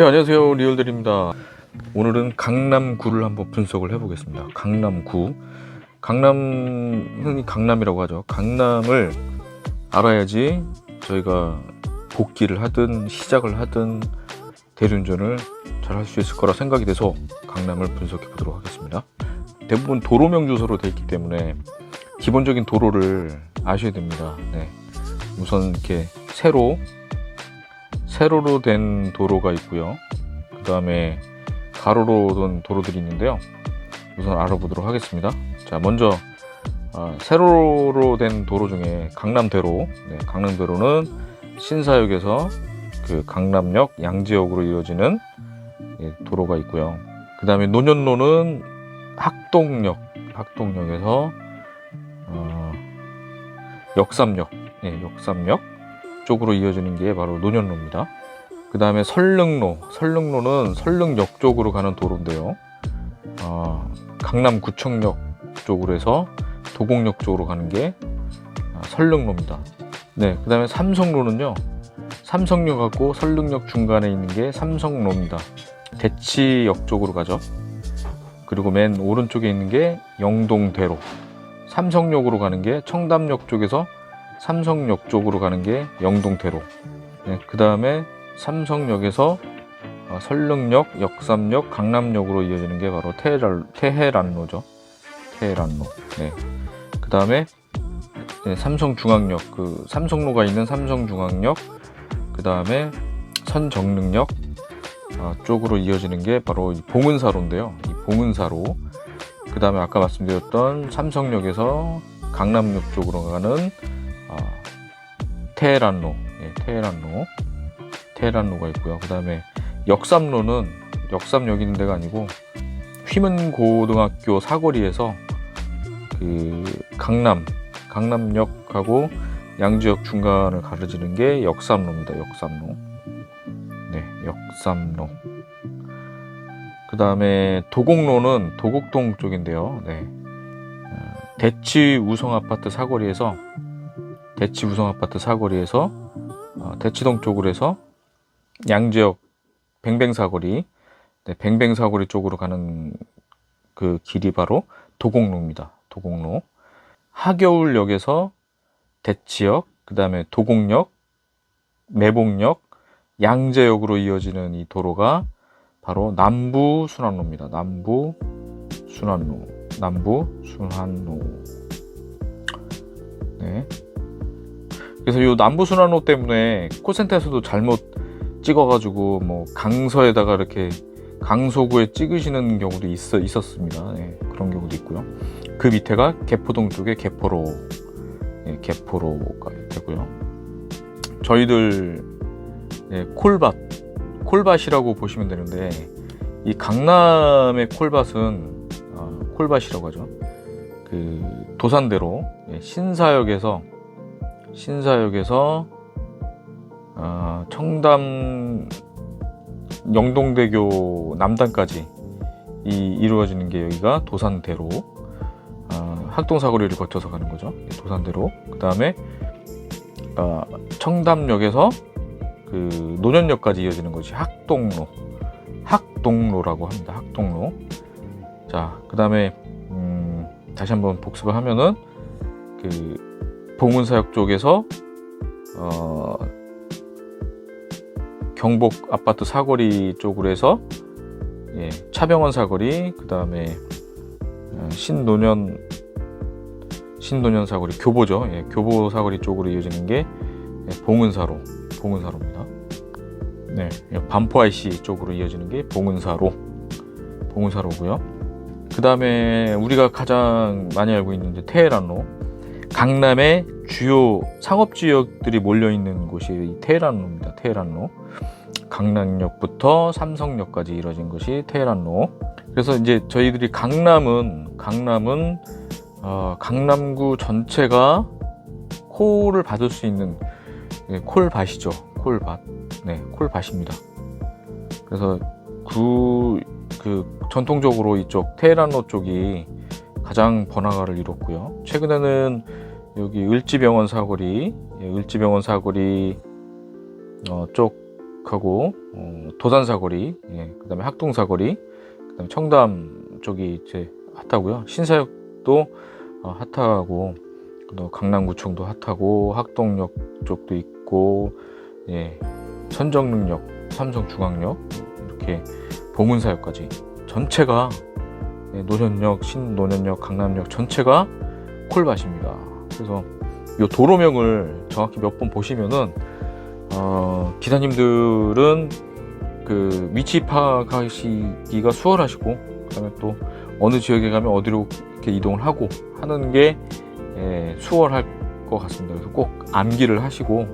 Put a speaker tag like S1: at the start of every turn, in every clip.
S1: 네, 안녕하세요. 리얼들입니다. 오늘은 강남구를 한번 분석을 해보겠습니다. 강남구. 강남, 흔히 강남이라고 하죠. 강남을 알아야지 저희가 복귀를 하든 시작을 하든 대륜전을 잘 할 수 있을 거라 생각이 돼서 강남을 분석해 보도록 하겠습니다. 대부분 도로명 주소로 되어 있기 때문에 기본적인 도로를 아셔야 됩니다. 네. 우선 이렇게 세로 세로로 된 도로가 있고요. 그 다음에 가로로 된 도로들이 있는데요. 우선 알아보도록 하겠습니다. 자, 먼저 아, 세로로 된 도로 중에 강남대로, 네, 강남대로는 신사역에서 그 강남역, 양지역으로 이어지는 예, 도로가 있고요. 그 다음에 노년로는 학동역, 학동역에서 어, 역삼역, 예, 역삼역 쪽으로 이어지는 게 바로 노년로입니다. 그 다음에 설릉로, 설릉로는 설릉역 쪽으로 가는 도로인데요. 어, 강남구청역 쪽으로 해서 도곡역 쪽으로 가는 게 아, 설릉로입니다. 네, 그 다음에 삼성로는요. 삼성역하고 설릉역 중간에 있는 게 삼성로입니다. 대치역 쪽으로 가죠. 그리고 맨 오른쪽에 있는 게 영동대로. 삼성역으로 가는 게 청담역 쪽에서 삼성역 쪽으로 가는 게 영동대로. 네, 그 다음에 삼성역에서 어, 설릉역, 역삼역, 강남역으로 이어지는 게 바로 테헤란, 테헤란로죠. 테헤란로. 네. 그 다음에 네, 삼성중앙역, 그 삼성로가 있는 삼성중앙역, 그 다음에 선정릉역 아, 쪽으로 이어지는 게 바로 이 봉은사로인데요. 이 봉은사로. 그 다음에 아까 말씀드렸던 삼성역에서 강남역 쪽으로 가는 아, 테헤란로, 예, 테헤란로, 테헤란로가 있고요. 그 다음에 역삼로는 역삼역 있는 데가 아니고 휘문 고등학교 사거리에서 그 강남, 강남역하고 양지역 중간을 가르치는 게 역삼로입니다. 역삼로. 네, 역삼로. 그 다음에 도곡로는 도곡동 쪽인데요. 네. 어, 대치 우성 아파트 사거리에서 대치 우성 아파트 사거리에서 어, 대치동 쪽으로 해서 양지역 뱅뱅 사거리, 네, 뱅뱅 사거리 쪽으로 가는 그 길이 바로 도곡로입니다. 도곡로. 하겨울역에서 대치역, 그 다음에 도곡역, 매봉역, 양재역으로 이어지는 이 도로가 바로 남부 순환로입니다. 남부 순환로. 남부 순환로. 네. 그래서 이 남부 순환로 때문에 콜센터에서도 잘못 찍어가지고 뭐 강서에다가 이렇게 강서구에 찍으시는 경우도 있어 있었습니다. 네, 그런 경우도 있고요. 그 밑에가 개포동 쪽에 개포로 네, 개포로가 되고요. 저희들 네, 콜밭 콜밭이라고 보시면 되는데 이 강남의 콜밭은 아, 콜밭이라고 하죠. 그 도산대로 예, 신사역에서 신사역에서 어, 청담 영동대교 남단까지 이 이루어지는 게 여기가 도산대로 어, 학동사거리를 거쳐서 가는 거죠. 예, 도산대로. 그 다음에 어, 청담역에서 그 노년역까지 이어지는 것이 학동로. 학동로라고 합니다. 학동로. 자, 그 다음에 음, 다시 한번 복습을 하면은 그 봉은사역 쪽에서 어, 경복 아파트 사거리 쪽으로 해서 예, 차병원 사거리 그 다음에 어, 신노년 신노년 사거리 교보죠. 예, 교보 사거리 쪽으로 이어지는 게 예, 봉은사로 봉은사로입니다. 네 예, 반포 IC 쪽으로 이어지는 게 봉은사로 봉은사로고요. 그 다음에 우리가 가장 많이 알고 있는 테헤란로 강남의 주요 상업 지역들이 몰려 있는 곳이 이 테헤란로입니다. 테헤란로. 강남역부터 삼성역까지 이루어진 것이 테헤란로. 그래서 이제 저희들이 강남은 강남은 어, 강남구 전체가 콜을 받을 수 있는 예, 콜밭이죠. 콜밭. 네, 콜밭입니다. 그래서 구, 그 전통적으로 이쪽 테헤란로 쪽이 가장 번화가를 이뤘고요. 최근에는 여기 을지병원 사거리, 예, 을지병원 사거리 어, 쪽 쪽하고 어, 도산 사거리, 예, 그다음에 학동 사거리, 그다음에 청담 쪽이 이제 핫하고요. 신사역도 어, 핫하고 또 강남구청도 핫하고 학동역 쪽도 있고 예, 천정릉역, 삼성중앙역 이렇게 보문사역까지 전체가 예, 노년역, 신노년역, 강남역 전체가 콜밭입니다. 그래서 이 도로명을 정확히 몇 번 보시면은 어, 기사님들은 그 위치 파악하시기가 수월하시고 그다음에 또 어느 지역에 가면 어디로 이렇게 이동을 하고 하는 게 예, 수월할 것 같습니다. 그래서 꼭 암기를 하시고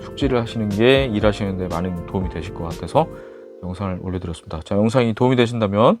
S1: 숙지를 하시는 게 일하시는데 많은 도움이 되실 것 같아서 영상을 올려드렸습니다. 자, 영상이 도움이 되신다면